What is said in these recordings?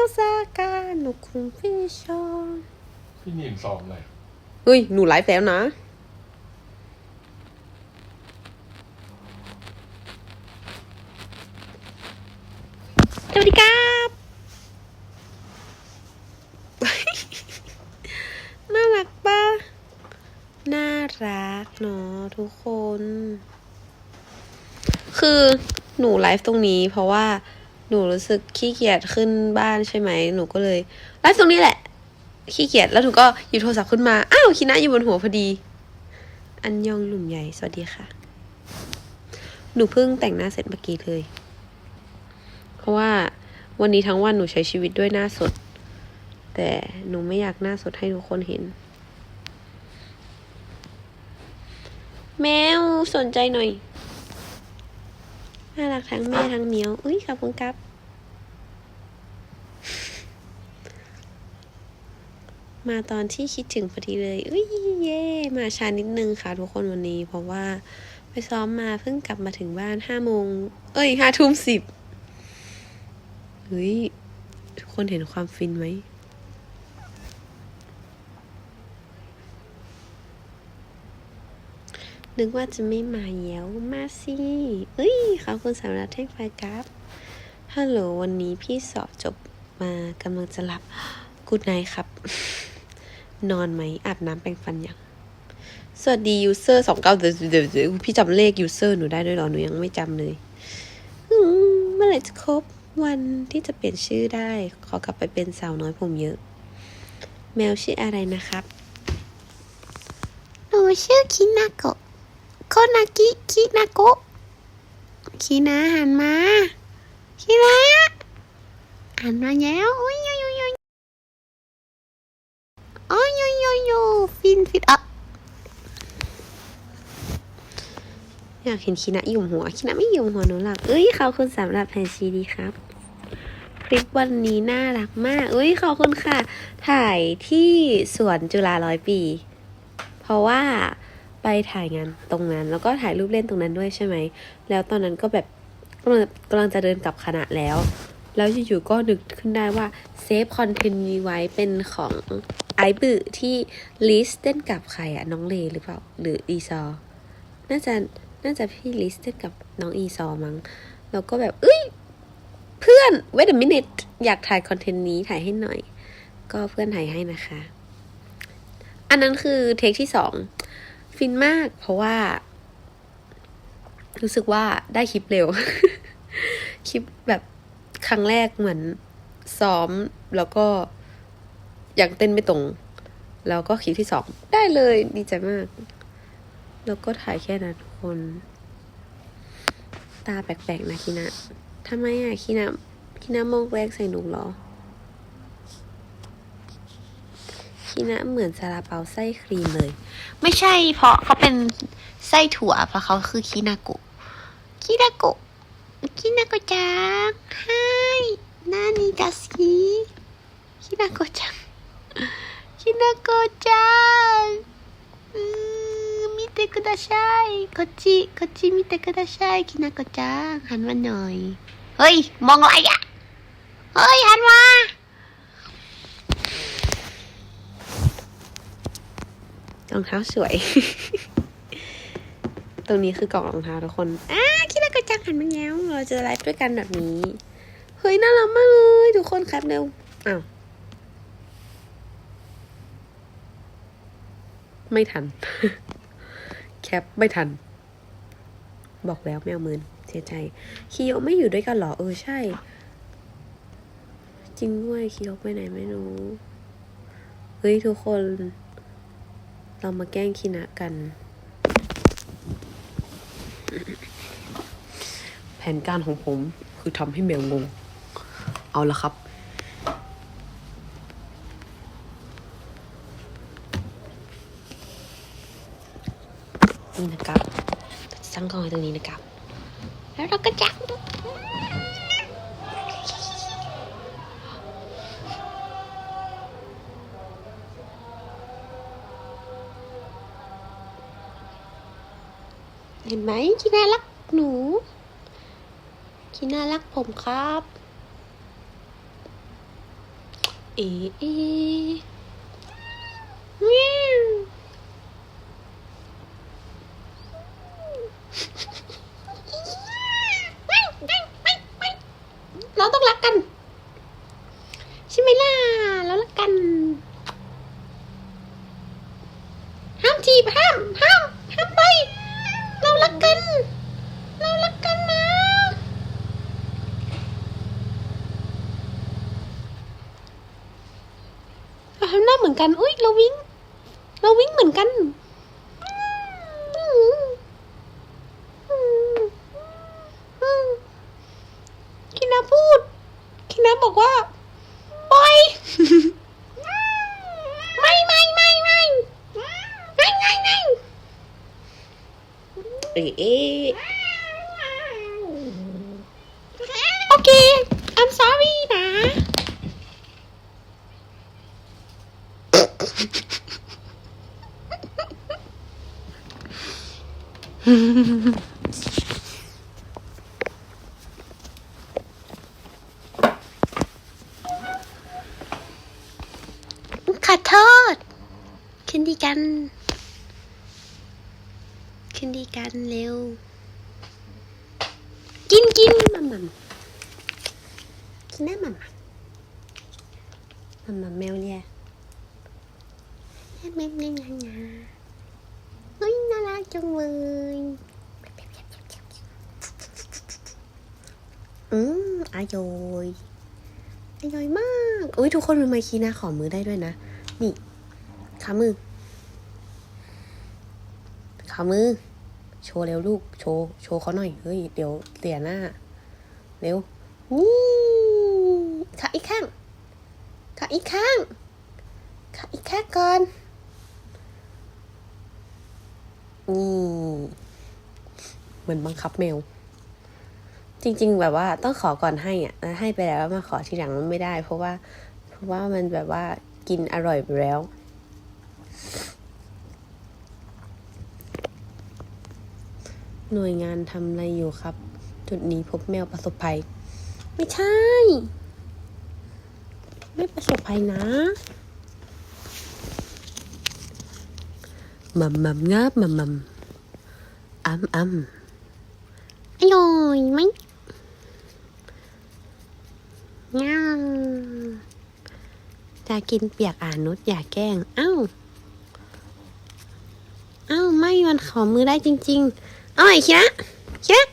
ลซากาหนูคุงฟิชอนพี่นิมซ้อมอะไรเฮ้ย หนูไลฟ์แล้วนะ สวัสดีครับน่ารักปะน่ารักเนาะทุกคน คือหนูไลฟ์ตรงนี้เพราะว่า หนูรู้สึกขี้เกียจขึ้นบ้านใช่ไหม หนูก็เลยไลฟ์ตรงนี้แหละ ขี้เกียจแล้วหนูก็หยิบโทรศัพท์ขึ้นมา อ้าวคินะอยู่บนหัวพอดี อันยองหนุ่มใหญ่ สวัสดีค่ะ หนูเพิ่งแต่งหน้าเสร็จเมื่อกี้เลย เพราะว่าวันนี้ทั้งวันหนูใช้ชีวิตด้วยหน้าสด แต่หนูไม่อยากหน้าสดให้ทุกคนเห็น แมวสนใจหน่อย น่ารักทั้งแม่ทั้งเหมียวอุ้ยขอบคุณครับ มาตอนที่คิดถึงพอดีเลยอุ้ยเย่มาช้านิดนึงค่ะทุกคนวันนี้ เพราะว่าไปซ้อมมาเพิ่งกลับมาถึงบ้านห้าโมง เอ้ยห้าทุ่มสิบเฮ้ย ทุกคนเห็นความฟินไหม นึกว่าจะไม่มาแย้วมาสิเอ้ยขอบคุณสำหรับแท่งไฟกราฟฮัลโหลวันนี้พี่สอบจบมากำลังจะหลับกูดไนครับ นอนไหมอาบน้ำแปรงฟันยังสวัสดียูเซอร์สองเก้าเดี๋ยวเดี๋ยวเดี๋ยวพี่จำเลขยูเซอร์หนูได้ด้วยหรอหนูยังไม่จำเลยเมื่อไหร่จะครบวันที่จะเปลี่ยนชื่อได้ ขอกลับไปเป็นสาวน้อยผมเยอะ แมวชื่ออะไรนะครับ หนูชื่อคินาโกะ โคนากิคินาโกะคินาหันมาคินาหันมาแล้วโอ้ยโยโยโยโอ้ยโยโยโยฟินฟินอะอยากเห็นคินะหยุ่มหัวคินะไม่หยุ่มหัวหนูหรอกเอ้ยขอบคุณสำหรับแผ่นซีดีครับคลิปวันนี้น่ารักมากเอ้ยขอบคุณค่ะ ถ่ายที่สวนจุฬาร้อยปี เพราะว่า ไปถ่ายงานตรงนั้น แล้วก็ถ่ายรูปเล่นตรงนั้นด้วยใช่ไหม แล้วตอนนั้นก็แบบกำลังกำลังจะเดินกลับคณะแล้ว แล้วอยู่ๆก็นึกขึ้นได้ว่าเซฟคอนเทนต์นี้ไว้เป็นของไอบึที่ลิสเต้นกับใครอะน้องเลหรือเปล่าหรืออีซอ น่าจะน่าจะพี่ลิสเต้นกับน้องอีซอมั้งแล้วก็แบบเอ้ยเพื่อน wait a minute อยากถ่ายคอนเทนต์นี้ถ่ายให้หน่อย ก็เพื่อนถ่ายให้นะคะ อันนั้นคือเทคที่สอง ฟินมาก เพราะว่า รู้สึกว่าได้คลิปเร็ว คลิปแบบครั้งแรกเหมือนซ้อมแล้วก็ยังเต้นไม่ตรง แล้วก็คลิปที่สองได้เลยดีใจมาก แล้วก็ถ่ายแค่นั้นทุกคน ตาแปลกๆนะคินะทำไมอะคินะคินะมองแรกใส่หนูเหรอ คินะเหมือนซาลาเปาไส้ครีมเลย ไม่ใช่เพราะเขาเป็นไส้ถั่วเพราะเขาคือคินาโกะคินาโกะคินาโกะจังไฮนานิกาซิคินาโกะจังคินาโกะจังうーん見てくださいこっちこっち見てくださいきなこちゃんหันมาหน่อยเฮ้ยมองอะไรอ่ะเฮ้ยหันมา รองเท้าสวย ตรงนี้คือกล่องรองเท้าทุกคนอ้าคิดว่าก็จังหันมาแล้วเราจะไลฟ์ด้วยกันแบบนี้ เฮ้ยน่ารักมากเลยทุกคนครับเร็วอ้าวไม่ทัน แคปไม่ทัน บอกแล้วไม่เอามือเสียใจ คิโยไม่อยู่ด้วยกันเหรอ เออใช่ จริงด้วยคิโยไปไหนไม่รู้ เฮ้ยทุกคน เรามาแกล้งคินะกัน แผนการของผมคือทำให้แมวงง เอาละครับ นี่นะครับตั้งกล้องไว้ตรงนี้นะครับ แล้วเราก็จับ เห็นไหมคีน่ารักหนูคีน่ารักผมครับ เอเอเมียวเราต้องรักกัน ใช่ไหมล่ะ เรารักกัน ห้ามจีบห้าม ห้าม ห้ามไป เรารักกัน เรารักกันนะ เราทำหน้าเหมื อนกัน อุ้ยเราวิ่ง เราวิ่งเหมือนกันอืมอืมอืมคินาพูด คินาบอกว่า ปล่อย ไม่ไม่ไม่ไม่ไม่ไม่ไม่เอ๊ะเอ๊ะโอเค I'm sorry นะ ข อโทษคืนดีกันคืนดีกันเร็ว กินกินมัมมัมกินได้มัมมัมมัมมัมแมวเนี่ยแมวแมวแมวแมวเฮ้ยน่ารักจังเลยอืมอายอยอายอยมาก อุ้ยทุกคนรู้ไหมคีนะขอมือได้ด้วยนะ นี่ขามือขามือ โชว์เร็วลูก โชว์ โชว์เขาหน่อย เฮ้ย เดี๋ยวเสียหน้า เร็ว นี่ขาอีกข้างขาอีกข้างขาอีกข้างก่อน นี่เหมือนบังคับแมว จริง ๆ แบบว่าต้องขอก่อนให้อะ ให้ไปแล้วมาขอทีหลังมันไม่ได้ เพราะว่า เพราะว่ามันแบบว่า กินอร่อยไปแล้ว หน่วยงานทำอะไรอยู่ครับ จุดนี้พบแมวประสบภัย ไม่ใช่ ไม่ประสบภัยนะมัมมัมงับมัมมัมอ้ำอ้ำอร่อยไหมง่า จะกินเปียกอ่านนุชอย่าแกล้งเอ้าเอ้าไม่มันขอมือได้จริงๆเอาไอ้คิระคิระ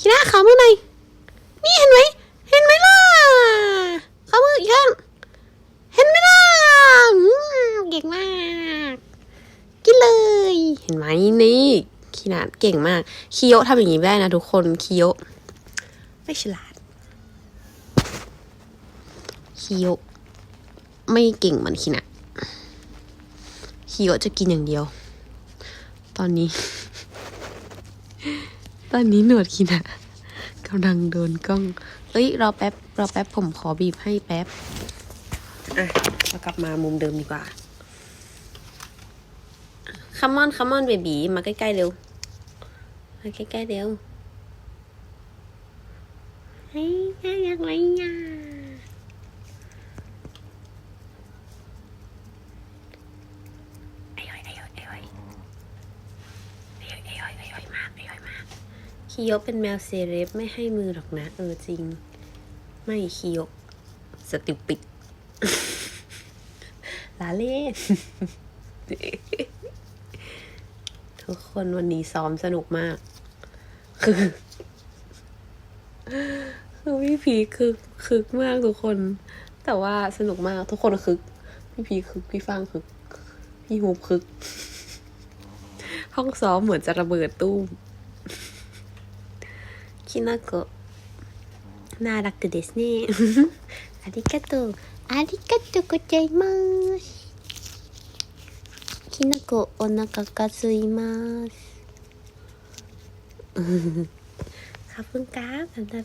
คิระขอมือหน่อยนี่เห็นไหมเห็นไหมล่ะขอมืออีกครั้งเห็นไหมล่ะเก่งมาก กินเลย เห็นไหมนี่คีนาเก่งมากคิโยทำอย่างนี้ได้นะทุกคนคิโยไม่ฉลาดคิโย ไม่เก่งเหมือนคินะคิโยะจะกินอย่างเดียว ตอนนี้ ตอนนี้หนวดคินะกำลังโดนกล้อง เอ้ยรอแป๊บรอแป๊บผมขอบีบให้แป๊บ อะเรากลับมามุมเดิมดีกว่าคัมมอนคัมมอนเบบีมาใกล้ๆเร็ว มาใกล้ๆเร็วเฮ้ยน่ารักไหมเนี่ยไอ้ย้อยไอ้ย้อยไอ้ย้อยไอ้ย้อยไอ้ย้อยไอ้ย้อยมากไอ้ย้อยมาก คิยะเป็นแมวเซเลบไม่ให้มือหรอกนะ เออจริง ไม่คิยะสติปิดลาเล่นทุกคนวันนี้ซ้อมสนุกมาก คือคือพี่พีคคือคึกมากทุกคน แต่ว่าสนุกมากทุกคนคึก พี่พีคคึกพี่ฟางคึก พี่ฮูบคึก ห้องซ้อมเหมือนจะระเบิดตู้ม きなこ。なあ、楽ですね。ありがとう。ありがとうございます。きなこ、お腹がすいます。Kabunka, that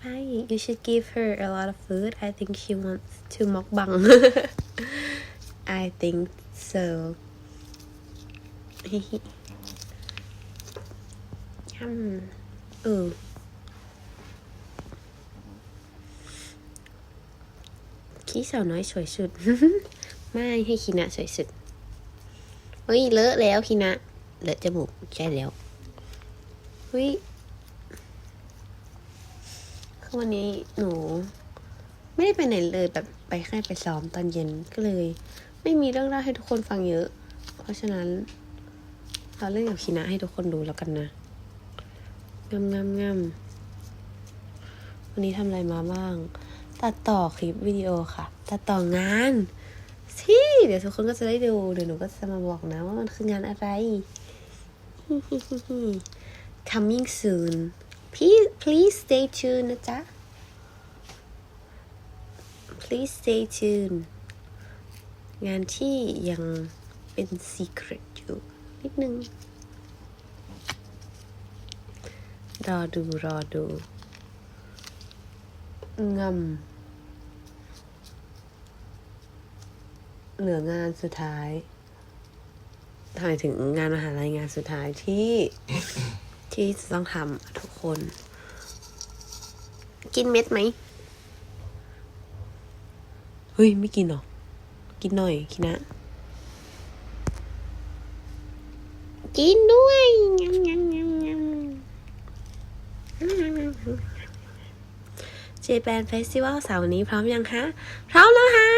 輩 you should give her a lot of food. I think she wants to mukbang. I think so. um, ooh. ขี้สาวน้อยสวยสุด ไม่ให้คินะสวยสุด เฮ้ยเลอะแล้วคินะเลอะจมูกใช่แล้ว เฮ้ยคือวันนี้หนู ไม่ได้ไปไหนเลยแบบไปแค่ไปซ้อมตอนเย็นก็เลย ไม่มีเรื่องเล่าให้ทุกคนฟังเยอะ เพราะฉะนั้นเราเล่นกับคินะให้ทุกคนดูแล้วกันนะงามงามงามวันนี้ทำอะไรมาบ้าง ตัดต่อคลิปวิดีโอค่ะ ตัดต่องานที่เดี๋ยวทุกคนก็จะได้ดู เดี๋ยวหนูก็จะมาบอกนะว่ามันคืองานอะไร coming soon please please stay tuned นะจ๊ะ please stay tuned งานที่ยังเป็น secret อยู่ นิดนึง รอดู รอดู งำเหลืองานสุดท้ายถ่ายถึงงานมหาลัยงานสุดท้ายที่ ที่จะต้องทำทุกคน กินเม็ดไหมเฮ้ย ไม่กินหรอ กินหน่อยคินะ กินด้วยยำยำยำยำเจแปนเฟสติวัลเสาร์นี้พร้อมยังคะพร้อมแล้วครั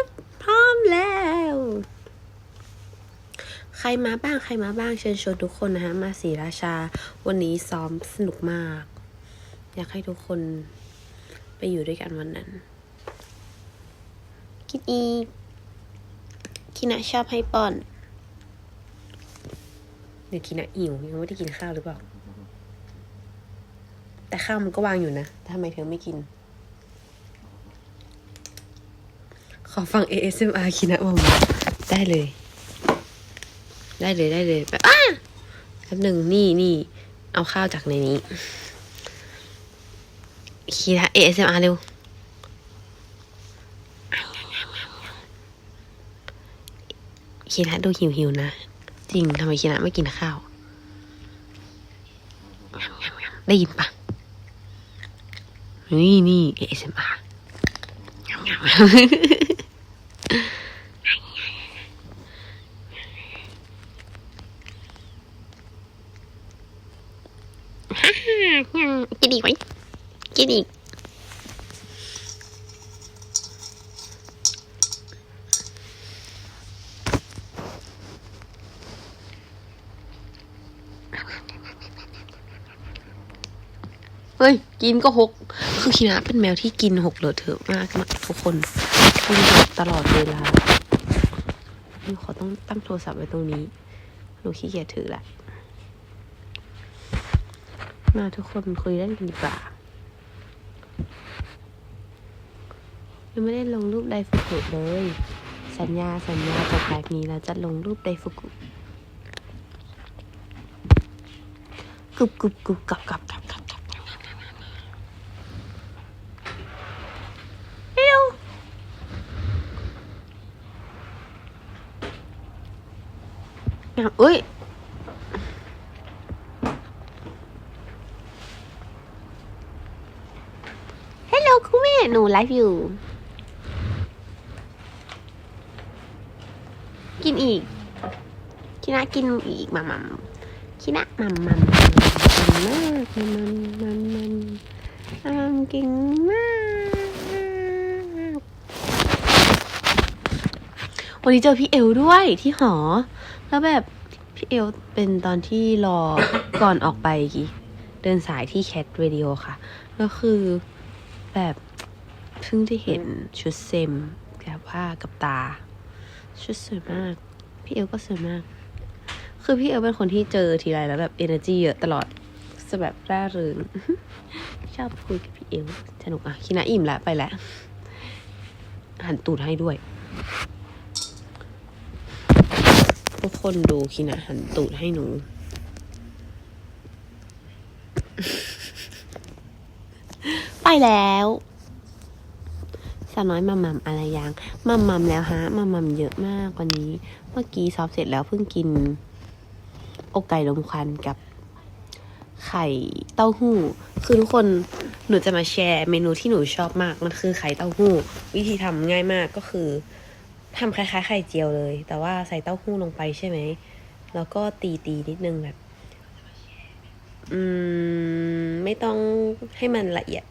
บพร้อมแล้ว ใครมาบ้างใครมาบ้างเชิญชวนทุกคนนะคะมาศรีราชา วันนี้ซ้อมสนุกมาก อยากให้ทุกคนไปอยู่ด้วยกันวันนั้น กินอีกคินะชอบให้ป้อนเดี๋ยวคินะหิวยังไม่ได้กินข้าวหรือเปล่าแต่ข้าวมันก็วางอยู่นะทำไมเธอไม่กิน ขอฟัง ASMR คินะมามได้เลย ได้เลยได้เลยแบบอ้าแป๊บหนึ่งนี่นี่เอาข้าวจากในนี้คีนะ ASMR เร็วคีนะดูหิวหิวนะ จริงทำไมคีนะไม่กินข้าว ได้ยินปะนี่นี่ ASMR อีกไหมกินอีก เฮ้ย กินก็หกคือคีนะเป็นแมวที่กินหกเลอเทอะมากมากทุกคนกินตลอดเวลาหนูขอต้องตั้งโทรศัพท์ไว้ตรงนี้ หนูขี้เกียจถือแหละ มาทุกคนคุยเล่นกันดีกว่ายังไม่ได้ลงรูปไดฟุกุเลย สัญญาสัญญาจากแบบนี้เราจะลงรูปไดฟุกุกรุบกรุบกรุบกับกับกับกับกับเร็วงามเอ้ย ฮัลโหลคุณแม่ หนู ไลฟ์อยู่ กินอีกคินะกินอีกมามัมคินะมัมมัมมัมมากมัมมัมมัมมัมเก่งมาก วันนี้เจอพี่เอลด้วยที่หอ แล้วแบบพี่เอลเป็นตอนที่รอก่อนออกไปกี่เดินสายที่แคทเรดิโอค่ะ ก็คือแบบ เพิ่งได้เห็นชุดเซมแบบว่ากับตา ชุดสวยมาก พี่เอลก็สวยมาก คือพี่เอลเป็นคนที่เจอทีไรแล้วแบบ energy เยอะตลอดจะแบบร่าเริงชอบคุยกับพี่เอลสนุกอะคินะอิ่มแล้วไปแล้วหันตูดให้ด้วย ทุกคนดูคินะหันตูดให้หนูไปแล้ว สาวน้อยมัมมัมอะไรยังมัมมัมแล้วฮะมัมมัมเยอะมากวันนี้ เมื่อกี้ซ้อมเสร็จแล้วเพิ่งกินอกไก่ลมควันกับไข่เต้าหู้ คือทุกคนหนูจะมาแชร์เมนูที่หนูชอบมาก มันคือไข่เต้าหู้ วิธีทำง่ายมากก็คือทำคล้ายๆไข่เจียวเลย แต่ว่าใส่เต้าหู้ลงไปใช่ไหม แล้วก็ตีตีๆนิดนึงแบบ อืม ไม่ต้องให้มันละเอียด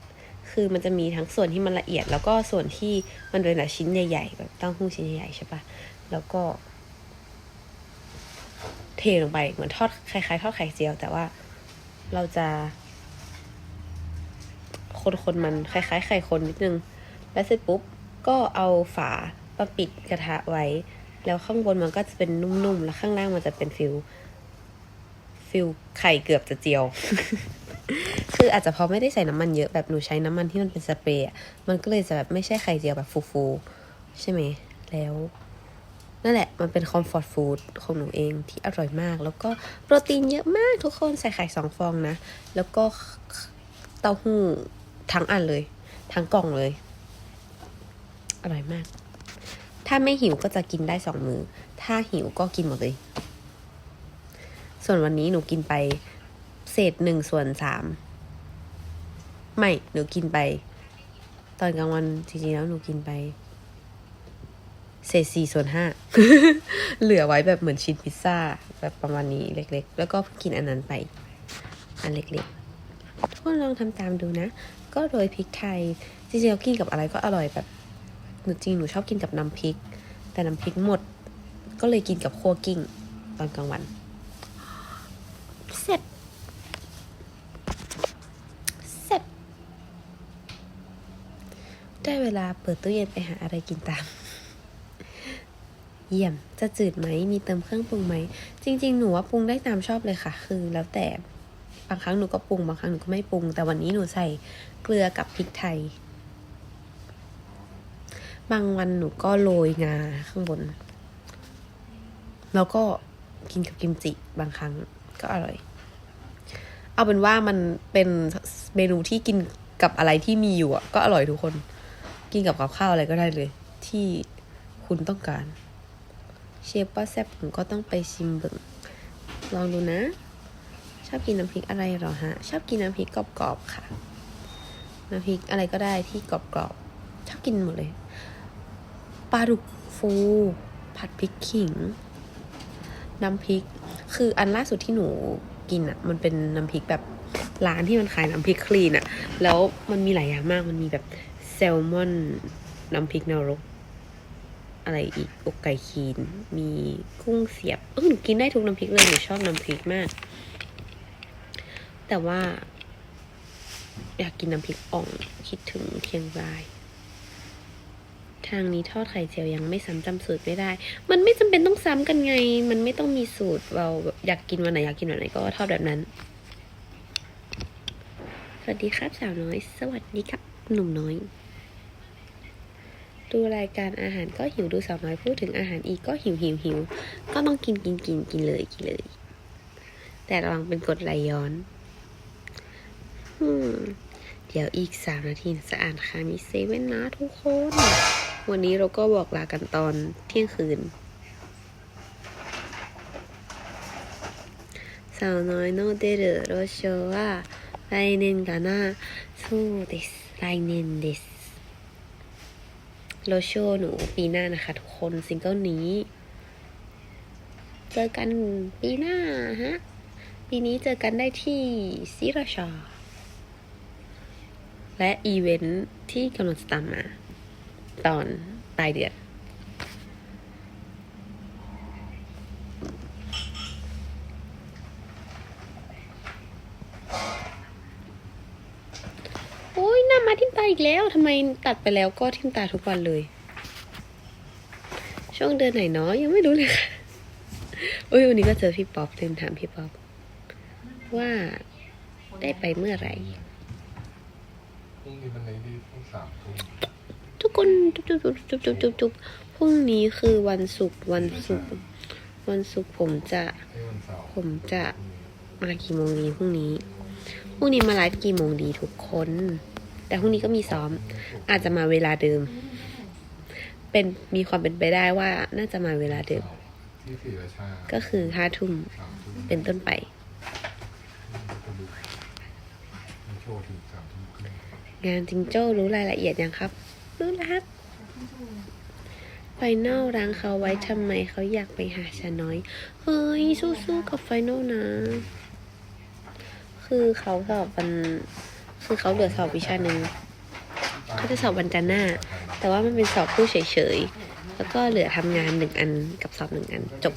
คือมันจะมีทั้งส่วนที่มันละเอียด แล้วก็ส่วนที่มันเป็นแบบชิ้นใหญ่ๆแบบเต้าหู้ชิ้นใหญ่ๆใช่ปะแล้วก็ เทลงไปเหมือนทอดคล้ายๆทอดไข่เจียว แต่ว่าเราจะ คนๆมันคล้ายๆ ไข่คนนิดนึง แล้วเสร็จปุ๊บก็เอาฝามาปิดกระทะไว้ แล้วข้างบนมันก็จะเป็นนุ่มๆ แล้วข้างล่างมันจะเป็นฟิลฟิลไข่เกือบจะเจียว คืออาจจะเพราะไม่ได้ใส่น้ำมันเยอะแบบหนูใช้น้ำมันที่มันเป็นสเปรย์มันก็เลยจะแบบไม่ใช่ไข่เจียวแบบฟูๆใช่ไหมแล้วนั่นแหละ มันเป็นคอมฟอร์ตฟู้ดของหนูเองที่อร่อยมาก แล้วก็โปรตีนเยอะมากทุกคนใส่ไข่สองฟองนะ แล้วก็เต้าหู้ทั้งอันเลย ทั้งกล่องเลย อร่อยมาก ถ้าไม่หิวก็จะกินได้สองมือ ถ้าหิวก็กินหมดเลย ส่วนวันนี้หนูกินไป เศษหนึ่งส่วนสามไม่ หนูกินไป ตอนกลางวันจริงๆแล้วหนูกินไป เศษสี่ส่วนห้าเหลือไว้แบบเหมือนชิ้นพิซซ่า แบบประมาณนี้เล็ก ๆ แล้วก็กินอันนั้นไป อันเล็กๆทุกคนลองทำตามดูนะ ก็โรยพริกไทย จริงๆเรากินกับอะไรก็อร่อยแบบหนูจริงหนูชอบกินกับน้ำพริก แต่น้ำพริกหมด ก็เลยกินกับคั่วกิ้งตอนกลางวัน เสร็จ เสร็จ ได้เวลาเปิดตู้เย็นไปหาอะไรกินตาม เยี่ยม จะจืดไหม มีเติมเครื่องปรุงไหม จริง ๆ หนูว่าปรุงได้ตามชอบเลยค่ะ คือแล้วแต่ บางครั้งหนูก็ปรุง บางครั้งหนูก็ไม่ปรุง แต่วันนี้หนูใส่เกลือกับพริกไทย บางวันหนูก็โรยงาข้างบน แล้วก็กินกับกิมจิ บางครั้งก็อร่อย เอาเป็นว่ามันเป็นเมนูที่กินกับอะไรที่มีอยู่อะก็อร่อยทุกคน กินกับกับข้าวอะไรก็ได้เลย ที่คุณต้องการ เชฟว่าแซ่บผมก็ต้องไปชิมเบิ่งลองดูนะ ชอบกินน้ำพริกอะไรหรอฮะ ชอบกินน้ำพริกกรอบๆค่ะ น้ำพริกอะไรก็ได้ที่กรอบๆชอบกินหมดเลยปลาดุกฟู ผัดพริกขิง น้ำพริก คืออันล่าสุดที่หนูกินอะ มันเป็นน้ำพริกแบบร้านที่มันขายน้ำพริกคลีนอะ แล้วมันมีหลายอย่างมาก มันมีแบบ แซลมอนน้ำพริกนรก อะไรอีกอกไก่คีน มีกุ้งเสียบเออหนูกินได้ทุกน้ำพริกเลยหนูชอบน้ำพริกมาก แต่ว่า อยากกินน้ำพริกอ่องคิดถึงเคียงราย ทางนี้ทอดไข่เจียวยังไม่ซ้ำจำสูตรไม่ได้ มันไม่จำเป็นต้องซ้ำกันไง มันไม่ต้องมีสูตรเราอยากกินวันไหนอยากกินวันไหนก็ทอดแบบนั้นสวัสดีครับสาวน้อย สวัสดีครับ หนุ่มน้อย ดูรายการอาหารก็หิวดูสาวน้อยพูดถึงอาหารอีกก็หิวหิวหิวก็ต้องกินกินกินกินเลยกินเลย แต่ระวังเป็นกรดไหลย้อนอืมเดี๋ยวอีกสามนาทีจะอ่านค่ะมีเซเว่นนะทุกคน วันนี้เราก็บอกลากันตอนเที่ยงคืน สาวน้อยโนเดรุโรโชวะ来年かなそうです来年です โลโชหนูปีหน้านะคะ ทุกคนซิงเกิลนี้ เจอกันปีหน้าฮะ ปีนี้เจอกันได้ที่ซิราชา และอีเวนท์ที่กำลังจะตามมา ตอนปลายเดือน โอ้ยหน้า มาทิมตาอีกแล้วทำไมตัดไปแล้วก็ทิมตาทุกวันเลย ช่วงเดือนไหนเนาะยังไม่รู้เลยค่ะโอ้ยวันนี้ก็เจอพี่ป๊อปลืมถามพี่ป๊อปว่าได้ไปเมื่อไหร่พรุ่งนี้วันไหนดีพรุ่งสามทุ่มทุกคนจุ๊บจุ๊บจุ๊บจุ๊บจุ๊บจุ๊บจุ๊บพรุ่งนี้คือวันศุกร์วันศุกร์วันศุกร์ผมจะให้วันเสาร์ผมจะมากี่โมงดีพรุ่งนี้พรุ่งนี้มาไลฟ์กี่โมงดีทุกคน แต่พรุ่งนี้ก็มีซ้อม อาจจะมาเวลาเดิม เป็นมีความเป็นไปได้ว่าน่าจะมาเวลาเดิม ที่ศรีราชาก็คือห้าทุ่มสามทุ่มเป็นต้นไป กระดูกรถึงสามทุ่มครึ่งงานจิงโจ้รู้รายละเอียดยังครับ รู้แล้วครับไฟนอลรั้งเขาไว้ทำไมเขาอยากไปหาชาน้อย เฮ้ย สู้ๆกับไฟนอลนะ คือเขาสอบวัน คือเขาเหลือสอบวิชาหนึ่งเขาจะสอบวันจันทร์หน้า แต่ว่ามันเป็นสอบคู่เฉยๆ แล้วก็เหลือทำงานหนึ่งอันกับสอบหนึ่งอันจบ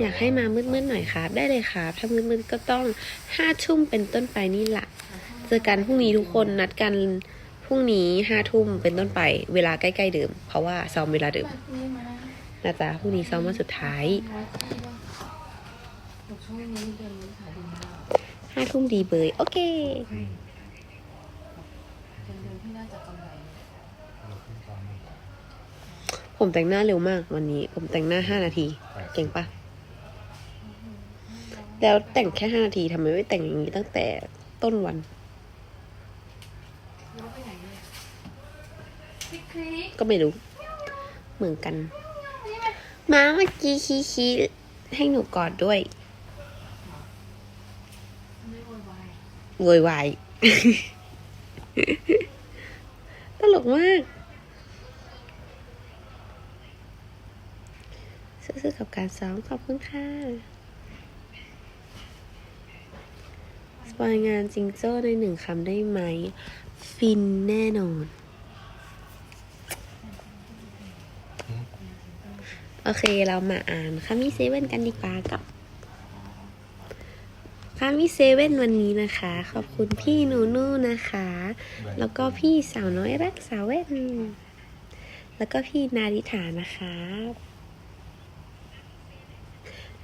อยากให้มามืดๆหน่อยครับ ได้เลยครับ ถ้ามืดๆก็ต้องห้าทุ่มเป็นต้นไปนี่แหละเจอกันพรุ่งนี้ทุกคนนัดกันพรุ่งนี้ห้าทุ่มเป็นต้นไป เวลาใกล้ๆเดิม เพราะว่าซ้อมเวลาเดิมนะจ๊ะพรุ่งนี้ซ้อมวันสุดท้าย ห้าทุ่มดีเบยโอเคผมแต่งหน้าเร็วมากวันนี้ ผมแต่งหน้าห้านาที เก่งปะแล้วแต่งแค่ห้านาทีทำไมไม่แต่งอย่างนี้ตั้งแต่ต้นวันก็ไม่รู้ เหมือนกันม้าเมื่อกี้ชี้ชี้ให้หนูกอดด้วย ไม่โวยวาย โวยวาย ตลกมาก ซื่อๆกับการซ้อมขอบคุณค่ะสปอยงานจิงโจ้ในหนึ่งคำได้ไหม ฟินแน่นอน โอเคเรามาอ่านคามิเซเว่นกันดีกว่ากับ คามิเซเว่นวันนี้นะคะ ขอบคุณพี่นูนูนะคะ แล้วก็พี่สาวน้อยรักสาวเว่น แล้วก็พี่นาริฐานะคะ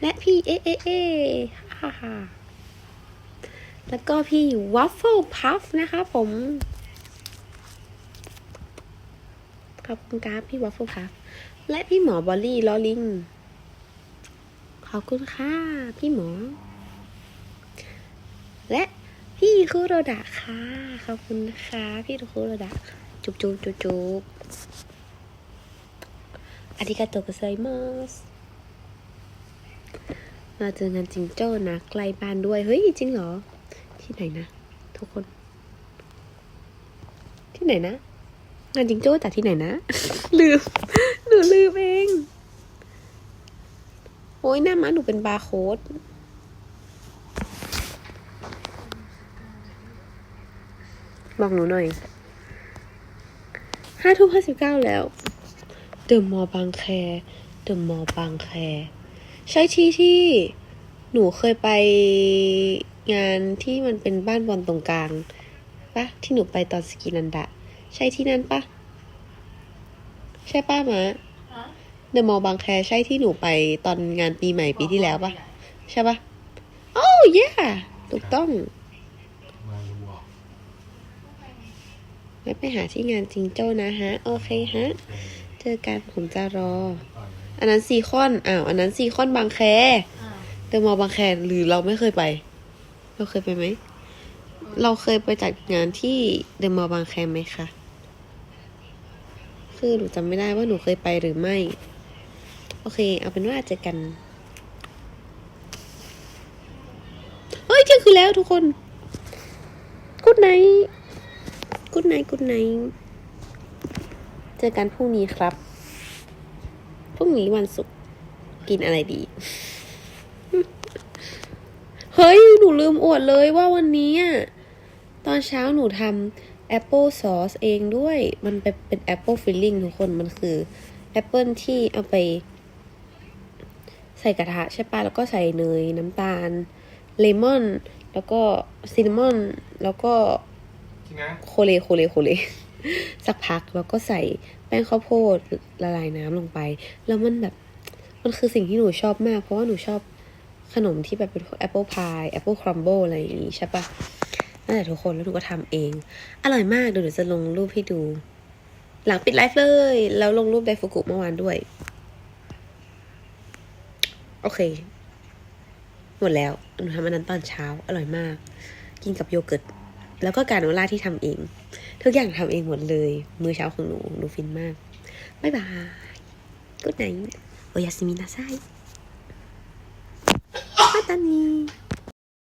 และพี่เอเอเอฮ่าฮ่าแล้วก็พี่วัฟเฟิลพัฟนะคะผม ขอบคุณครับพี่วัฟเฟิลพัฟและพี่หมอบอลลี่ลอลิง ขอบคุณค่ะ พี่หมอ และพี่คุโรดะค่ะ ขอบคุณนะคะ พี่คุโรดะ จุบจุบจุบจุบอาริกาโตะกไซมัสมาเจองานจิงโจ้นะใกล้บ้านด้วย เฮ้ย จริงเหรอ ที่ไหนนะ ทุกคน ที่ไหนนะ งานจิงโจ้จากที่ไหนนะ ลืม หนูลืมเอง โอ้ยหน้าม้าหนูเป็นบาร์โค้ด บอกหนูหน่อยห้าทุ่มห้าสิบเก้าแล้วเดอะมอบางแคเดอะมอบางแค ใช่ที่ที่หนูเคยไปงานที่มันเป็นบ้านบอลตรงกลางปะที่หนูไปตอนสกีนันดะ ใช่ที่นั่นปะใช่ป้ามะเดอะมอบางแคใช่ที่หนูไปตอนงานปีใหม่ปีที่แล้วปะใช่ปะโอ้ย yeah ถูกต้อง มารู้อะ ไว้ไปหาที่งานจิงโจ้นะฮะ โอเคฮะ เจอกันผมจะรอ อันนั้นซีคอน อ้าว อันนั้นซีคอนบางแคอ่าเดอะมอลล์บางแคหรือเราไม่เคยไป เราเคยไปไหม เราเคยไปจัดงานที่เดอะมอลล์บางแคไหมคะ คือหนูจำไม่ได้ว่าหนูเคยไปหรือไม่ โอเค เอาเป็นว่าเจอกันเฮ้ยเที่ยงคืนแล้วทุกคน กุดไน กุดไนกุดไนเจอกันพรุ่งนี้ครับ พรุ่งนี้วันศุกร์กินอะไรดี เฮ้ย หนูลืมอวดเลยว่าวันนี้อะตอนเช้าหนูทำแอปเปิลซอสเองด้วย มันเป็นแอปเปิลฟิลลิ่งทุกคน มันคือแอปเปิลที่เอาไป ใส่กระทะใช่ปะแล้วก็ใส่เนยน้ำตาล เลมอน แล้วก็ซินนามอน แล้วก็ นะโคเลโคเลโคเลสักพักแล้วก็ใส่แป้งข้าวโพดละลายน้ำลงไป แล้วมันแบบมันคือสิ่งที่หนูชอบมาก เพราะว่าหนูชอบขนมที่แบบเป็นแอปเปิลพายแอปเปิลครัมเบิลอะไรอย่างงี้ใช่ปะนั่นแหละทุกคนแล้วหนูก็ทำเอง อร่อยมากเดี๋ยวหนูจะลงรูปให้ดู หลังปิดไลฟ์เลย แล้วลงรูปไดฟุกุเมื่อวานด้วย โอเค หมดแล้วหนูทำอันนั้นตอนเช้า อร่อยมาก กินกับโยเกิร์ต แล้วก็การโนล่าที่ทำเอง ทุกอย่างทำเองหมดเลย มือเช้าของหนูหนูฟินมากบ๊ายบายกุดไนโอยาสมินาไซมาตานี